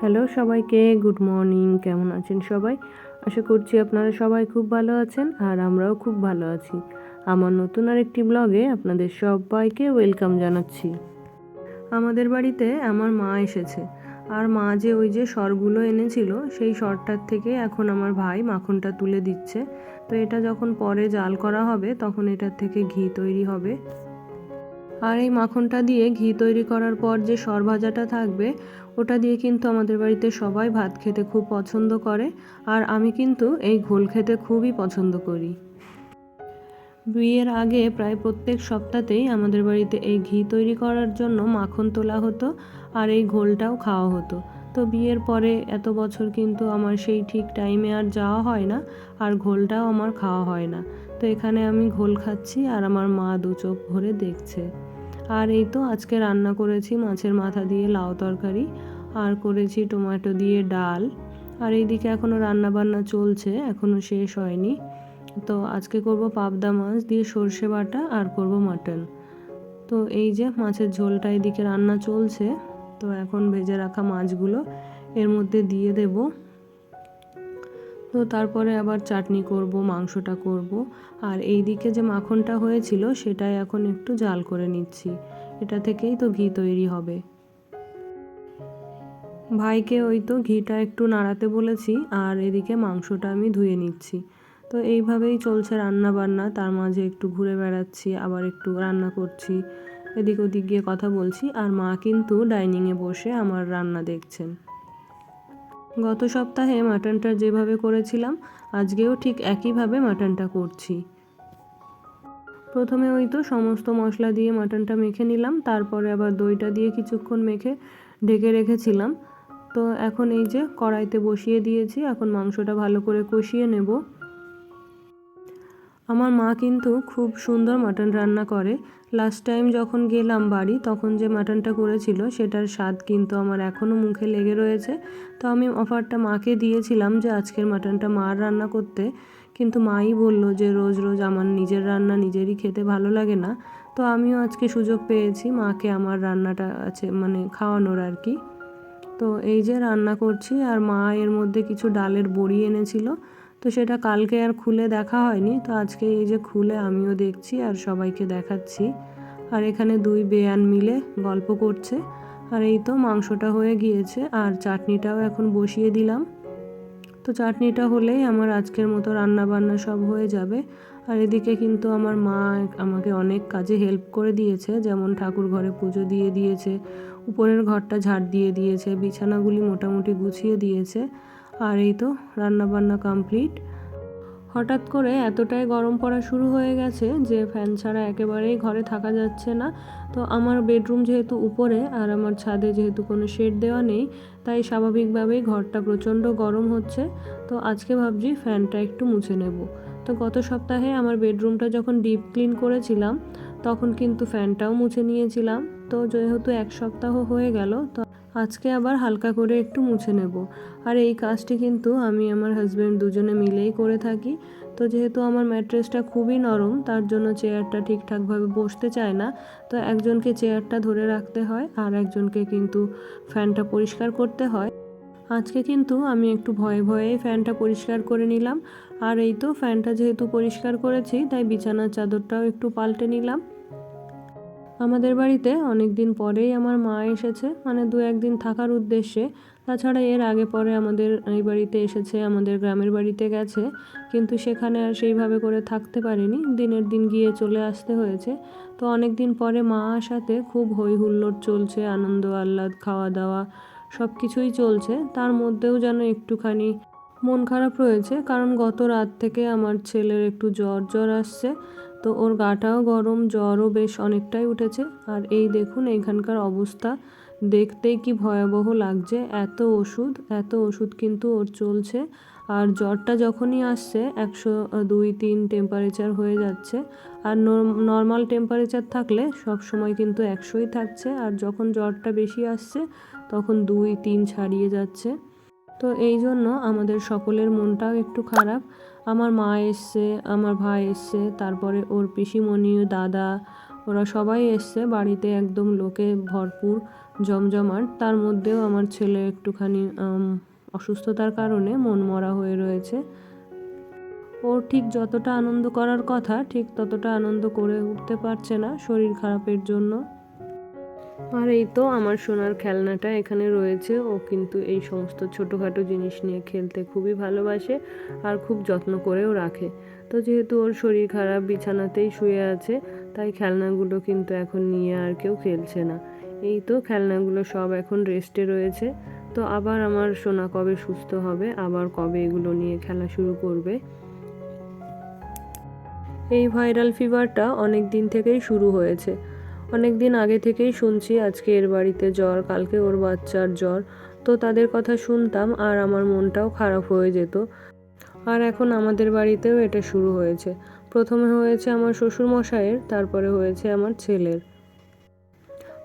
Hello সবাইকে, good morning, কেমন আছেন সবাই? আশা করছি আপনারা সবাই খুব ভালো আছেন আর আমরাও খুব ভালো আছি। আমার নতুন আর একটি ব্লগে আপনাদের সবাইকে ওয়েলকাম জানাচ্ছি। আমাদের বাড়িতে আমার মা এসেছে। আর মা যে ওই যে সরগুলো এনেছিল, সেই সরটার থেকে এখন আমার ভাই মাখনটা তুলে দিচ্ছে। তো এটা যখন পরে জাল করা হবে, তখন এটার থেকে ঘি তৈরি হবে। আর এই মাখনটা দিয়ে ঘি তৈরি করার পর যে সর ভাজাটা থাকবে, ওটা দিয়ে কিন্তু আমাদের বাড়িতে সবাই ভাত খেতে খুব পছন্দ করে। আর আমি কিন্তু এই ঘোল খেতে খুবই পছন্দ করি। বিয়ের আগে প্রায় প্রত্যেক সপ্তাহতেই আমাদের বাড়িতে এই ঘি তৈরি করার জন্য মাখন তোলা হতো আর এই ঘোলটাও খাওয়া হতো। তো বিয়ের পরে এত বছর কিন্তু আমার সেই ঠিক টাইমে আর যাওয়া হয় না আর ঘোলটাও আমার খাওয়া হয় না। তো এখানে আমি ঘোল খাচ্ছি আর আমার মা দু চোখ ভরে দেখছে। আর এই তো আজকে রান্না করেছি মাছের মাথা দিয়ে লাউ তরকারি, আর করেছি টমেটো দিয়ে ডাল। আর এইদিকে এখনও রান্না বান্না চলছে এখনও শেষ হয়নি। তো আজকে করব পাবদা মাছ দিয়ে সর্ষে বাটা আর করব মাটন। তো এই যে মাছের ঝোলটা এদিকে রান্না চলছে, তো এখন ভেজে রাখা মাছগুলো এর মধ্যে দিয়ে দেব। তো তারপরে আবার চাটনি করব, মাংসটা করব। আর এই দিকে যে মাখনটা হয়েছিল, সেটাই এখন একটু জাল করে নিচ্ছি। এটা থেকেই তো ঘি তৈরি হবে। ভাইকে ওই তো ঘিটা একটু নাড়াতে বলেছি, আর এদিকে মাংসটা আমি ধুয়ে নিচ্ছি। তো এইভাবেই চলছে রান্না বান্না তার মাঝে একটু ঘুরে বেড়াচ্ছি, আবার একটু রান্না করছি। এদিক ওদিক গিয়ে কথা বলছি, আর মা কিন্তু ডাইনিংয়ে বসে আমার রান্না দেখছেন। গত সপ্তাহে মাটনটা যেভাবে করেছিলাম, আজকেও ঠিক একইভাবে মাটনটা করছি। প্রথমে ওই তো সমস্ত মশলা দিয়ে মাটনটা মেখে নিলাম, তারপরে আবার দইটা দিয়ে কিছুক্ষণ মেখে ঢেকে রেখেছিলাম। তো এখন এই যে কড়াইতে বসিয়ে দিয়েছি, এখন মাংসটা ভালো করে কষিয়ে নেব। আমার মা কিন্তু খুব সুন্দর মাটন রান্না করে। লাস্ট টাইম যখন গেলাম বাড়ি, তখন যে মাটনটা করেছিল, সেটার স্বাদ কিন্তু আমার এখনও মুখে লেগে রয়েছে। তো আমি অফারটা মাকে দিয়েছিলাম যে আজকের মাটনটা মার রান্না করতে। কিন্তু মাই বলল যে রোজ রোজ আমার নিজের রান্না নিজেরই খেতে ভালো লাগে না। তো আমিও আজকে সুযোগ পেয়েছি মাকে আমার রান্নাটা আছে মানে খাওয়ানোর আর কি। তো এই যে রান্না করছি, আর মা এর মধ্যে কিছু ডালের বড়ি এনেছিল। তো সেটা কালকে আর খুলে দেখা হয়নি। তো আজকে এই যে খুলে আমিও দেখছি আর সবাইকে দেখাচ্ছি। আর এখানে দুই বেয়ান মিলে গল্প করছে। আর এই তো মাংসটা হয়ে গিয়েছে আর চাটনিটাও এখন বসিয়ে দিলাম। তো চাটনিটা হলেই আমার আজকের মতো রান্না বান্না সব হয়ে যাবে। আর এদিকে কিন্তু আমার মা আমাকে অনেক কাজে হেল্প করে দিয়েছে। যেমন ঠাকুর ঘরে পুজো দিয়ে দিয়েছে, উপরের ঘরটা ঝাড় দিয়ে দিয়েছে, বিছানাগুলি মোটামুটি গুছিয়ে দিয়েছে। আর এই তো রান্না বান্না কমপ্লিট হঠাৎ করে এতটাই গরম পড়া শুরু হয়ে গেছে যে ফ্যান ছাড়া একেবারেই ঘরে থাকা যাচ্ছে না। তো আমার বেডরুম যেহেতু উপরে আর আমার ছাদে যেহেতু কোনো শেড দেওয়া নেই, তাই স্বাভাবিকভাবেই ঘরটা প্রচণ্ড গরম হচ্ছে। তো আজকে ভাবছি ফ্যানটা একটু মুছে নেব। তো গত সপ্তাহে আমার বেডরুমটা যখন ডিপ ক্লিন করেছিলাম, তখন কিন্তু ফ্যানটাও মুছে নিয়েছিলাম। তো যেহেতু এক সপ্তাহ হয়ে গেল, তো আজকে আবার হালকা করে একটু মুছে নেব। আর এই কাজটি কিন্তু আমি আমার হাজব্যান্ড দুজনে মিলেই করে থাকি। তো যেহেতু আমার ম্যাট্রেসটা খুবই নরম, তার জন্য চেয়ারটা ঠিকঠাকভাবে বসতে চায় না, তো একজনকে চেয়ারটা ধরে রাখতে হয় আর একজনকে কিন্তু ফ্যানটা পরিষ্কার করতে হয়। আজকে কিন্তু আমি একটু ভয়ে ভয়েই ফ্যানটা পরিষ্কার করে নিলাম। আর এই তো ফ্যানটা যেহেতু পরিষ্কার করেছি, তাই বিছানার চাদরটাও একটু পাল্টে নিলাম। আমাদের বাড়িতে অনেক দিন পরেই আমার মা এসেছে মানে দু একদিন থাকার উদ্দেশ্যে। তাছাড়া এর আগে পরে আমাদের এই বাড়িতে এসেছে, আমাদের গ্রামের বাড়িতে গেছে, কিন্তু সেখানে আর সেইভাবে করে থাকতে পারিনি। দিনের দিন গিয়ে চলে আসতে হয়েছে। তো অনেক দিন পরে মা আসাতে খুব হই হুল্লোড় চলছে, আনন্দ, আহ্লাদ খাওয়া দাওয়া সব কিছুই চলছে। তার মধ্যেও যেন একটুখানি মন খারাপ রয়েছে, কারণ গত রাত থেকে আমার ছেলের একটু জ্বর জ্বর আসছে। তো ওর গাটাও গরম, জ্বরও বেশ অনেকটাই উঠেছে। আর এই দেখুন এখানকার অবস্থা। দেখতেই কি ভয়াবহ লাগছে। এত ওষুধ এত ওষুধ কিন্তু ওর চলছে। আর জ্বরটা যখনই আসছে, একশো দুই তিন টেম্পারেচার হয়ে যাচ্ছে। আর নর্মাল টেম্পারেচার থাকলে সব সময় কিন্তু একশোই থাকছে। আর যখন জ্বরটা বেশি আসছে, তখন দুই তিন ছাড়িয়ে যাচ্ছে। তো এই জন্য আমাদের সকলের মনটাও একটু খারাপ। আমার মা এসছে, আমার ভাই এসছে, তারপরে ওর পিসিমণি দাদা, ওরা সবাই এসছে। বাড়িতে একদম লোকে ভরপুর, জমজমাট। তার মধ্যেও আমার ছেলে একটুখানি অসুস্থতার কারণে মন মরা হয়ে রয়েছে। ও ঠিক যতটা আনন্দ করার কথা, ঠিক ততটা আনন্দ করে উঠতে পারছে না শরীর খারাপের জন্য। আর এই তো আমার সোনার খেলনাটা এখানে রয়েছে। ও কিন্তু এই সমস্ত ছোটোখাটো জিনিস নিয়ে খেলতে খুবই ভালোবাসে আর খুব যত্ন করেও রাখে। তো যেহেতু ওর শরীর খারাপ, বিছানাতেই শুয়ে আছে, তাই খেলনাগুলো কিন্তু এখন নিয়ে আর কেউ খেলছে না। এই তো খেলনাগুলো সব এখন রেস্টে রয়েছে। তো আবার আমার সোনা কবে সুস্থ হবে, আবার কবে এগুলো নিয়ে খেলা শুরু করবে? এই ভাইরাল ফিভারটা অনেক দিন থেকেই শুরু হয়েছে। অনেক দিন আগে থেকেই শুনছি আজকে এর বাড়িতে জ্বর, কালকে ওর বাচ্চার জ্বর। তো তাদের কথা শুনতাম আর আমার মনটাও খারাপ হয়ে যেত। আর এখন আমাদের বাড়িতেও এটা শুরু হয়েছে। প্রথমে হয়েছে আমার শ্বশুর মশাইয়ের তারপরে হয়েছে আমার ছেলের।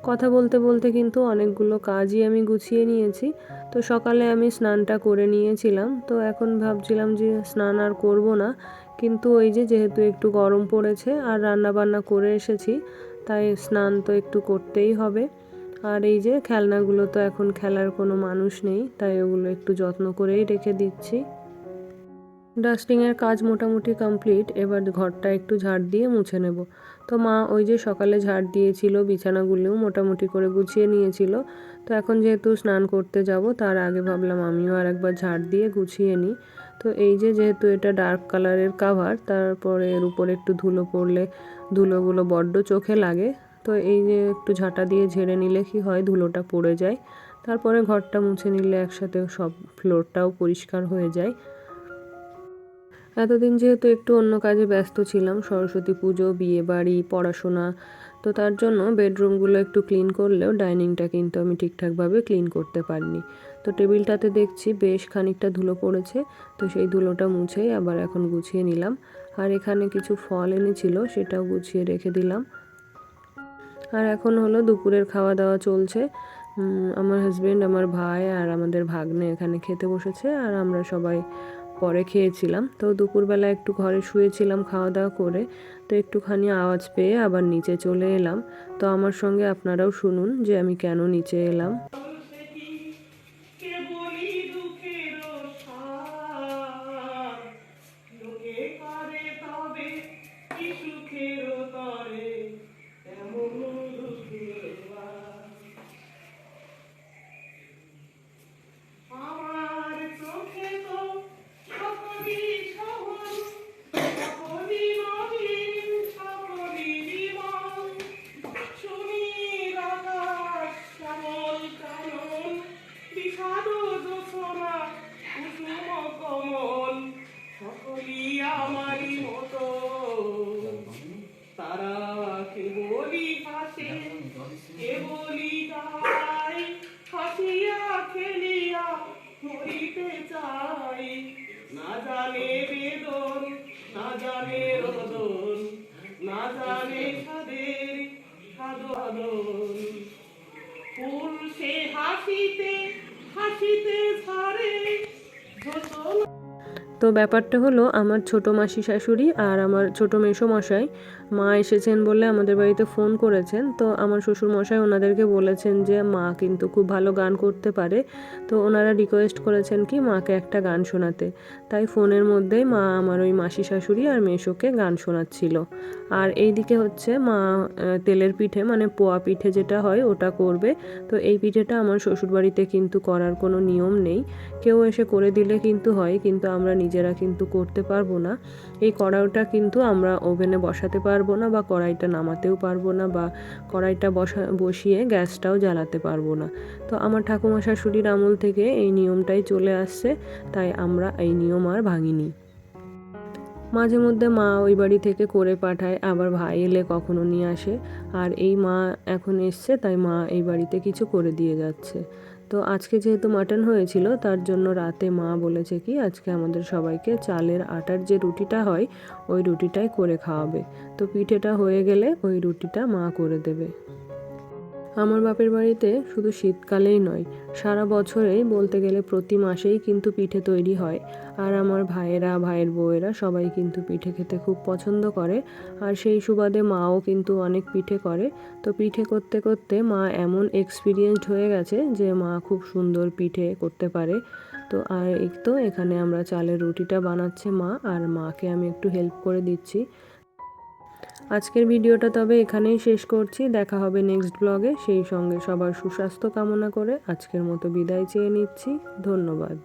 কথা বলতে বলতে কিন্তু অনেকগুলো কাজই আমি গুছিয়ে নিয়েছি। তো সকালে আমি স্নানটা করে নিয়েছিলাম। তো এখন ভাবছিলাম যে স্নান আর করব না। কিন্তু ওই যে যেহেতু একটু গরম পড়েছে আর রান্না বান্না করে এসেছি তাই স্নান তো একটু করতেই হবে। আর এই যে খেলনাগুলো তো এখন খেলার কোনো মানুষ নেই, তাই ওগুলো একটু যত্ন করেই রেখে দিচ্ছি। ডাস্টিংয়ের কাজ মোটামুটি কমপ্লিট, এবার ঘরটা একটু ঝাড় দিয়ে মুছে নেব। তো মা ওই যে সকালে ঝাড় দিয়েছিল, বিছানাগুলোও মোটামুটি করে গুছিয়ে নিয়েছিল। তো এখন যেহেতু স্নান করতে যাব, তার আগে ভাবলাম আমিও আর একবার ঝাড় দিয়ে গুছিয়ে নিই। তো এই যে যেহেতু এটা ডার্ক কালারের কাভার তারপরে এর উপরে একটু ধুলো পড়লে ধুলোগুলো বড্ড চোখে লাগে। তো এই যে একটু ঝাঁটা দিয়ে ঝেড়ে নিলে কি হয়, ধুলোটা পড়ে যায়। তারপরে ঘরটা মুছে নিলে একসাথে সব ফ্লোরটাও পরিষ্কার হয়ে যায়। এতদিন যেহেতু একটু অন্য কাজে ব্যস্ত ছিলাম, সরস্বতী পুজো বিয়ে বাড়ি পড়াশোনা তো তার জন্য বেডরুমগুলো একটু ক্লিন করলেও ডাইনিংটা কিন্তু আমি ঠিকঠাকভাবে ক্লিন করতে পারিনি। তো টেবিলটাতে দেখছি বেশ খানিকটা ধুলো পড়েছে, তো সেই ধুলোটা মুছেই আবার এখন গুছিয়ে নিলাম। আর এখানে কিছু ফল এনেছিল, সেটাও গুছিয়ে রেখে দিলাম। আর এখন হলো দুপুরের খাওয়া দাওয়া চলছে আমার হাজবেন্ড আমার ভাই আর আমাদের ভাগ্নে এখানে খেতে বসেছে, আর আমরা সবাই পরে খেয়েছিলাম। তো দুপুরবেলা একটু ঘরে শুয়েছিলাম খাওয়া দাওয়া করে। তো একটুখানি আওয়াজ পেয়ে আবার নিচে চলে এলাম। তো আমার সঙ্গে আপনারাও শুনুন যে আমি কেন নিচে এলাম। চাই। না জানে বেদন, না জানে রদন, না জানে সাদের সাধন ফুল সে হাসিতে হাসিতে ছাড়ে তো ব্যাপারটা হলো আমার ছোট মাসি শাশুড়ি আর আমার ছোট মেসো মশাই, মা এসেছেন বলে আমাদের বাড়িতে ফোন করেছেন। তো আমার শ্বশুর মশাই ওনাদেরকে বলেছেন যে, মা কিন্তু খুব ভালো গান করতে পারে। তো ওনারা রিকোয়েস্ট করেছেন কি, মাকে একটা গান শোনাতে। তাই ফোনের মধ্যেই মা আমার ওই মাসি শাশুড়ি আর মেসোকে গান শোনাচ্ছিল। আর এই দিকে হচ্ছে মা তেলের পিঠে মানে পোয়া পিঠে যেটা হয় ওটা করবে। তো এই পিঠেটা আমার শ্বশুরবাড়িতে কিন্তু করার কোনো নিয়ম নেই। কেউ এসে করে দিলে কিন্তু হয়, কিন্তু আমরা নিজেরা কিন্তু করতে পারব না। এই কড়াইটা কিন্তু আমরা ওভেনে বসাতে পারব না বা কড়াইটা নামাতেও পারব না বা কড়াইটা বসা, বসিয়ে গ্যাসটাও জ্বালাতে পারব না। তো আমার ঠাকুমা শাশুড়ির আমল থেকে এই নিয়মটাই চলে আসছে, তাই আমরা এই নিয়ম আর ভাঙিনি। মাঝে মধ্যে মা ওই বাড়ি থেকে করে পাঠায়, আবার ভাই এলে কখনো নিয়ে আসে। আর এই মা এখন এসছে, তাই মা এই বাড়িতে কিছু করে দিয়ে যাচ্ছে। তো আজকে যেহেতু মাটন হয়েছিল, তার জন্য রাতে মা বলেছে কি, আজকে আমাদের সবাইকে চালের আটার যে রুটিটা হয়, ওই রুটিটাই করে খাওয়াবে। তো পিঠেটা হয়ে গেলে ওই রুটিটা মা করে দেবে। আমার বাপের বাড়িতে শুধু শীতকালেই নয়, সারা বছরেই বলতে গেলে প্রতি মাসেই কিন্তু পিঠে তৈরি হয়। আর আমার ভাইয়েরা, ভাইয়ের বউয়েরা সবাই কিন্তু পিঠে খেতে খুব পছন্দ করে। আর সেই সুবাদে মাও কিন্তু অনেক পিঠে করে। তো পিঠে করতে করতে মা এমন এক্সপিরিয়েন্সড হয়ে গেছে যে মা খুব সুন্দর পিঠে করতে পারে। তো আর এই তো এখানে আমরা চালের রুটিটা বানাচ্ছে মা, আর মাকে আমি একটু হেল্প করে দিচ্ছি। আজকের ভিডিওটা তবে এখানেই শেষ করছি। দেখা হবে নেক্সট ব্লগে সেই সঙ্গে সবার সুস্বাস্থ্য কামনা করে আজকের মতো বিদায় চেয়ে নিচ্ছি। ধন্যবাদ।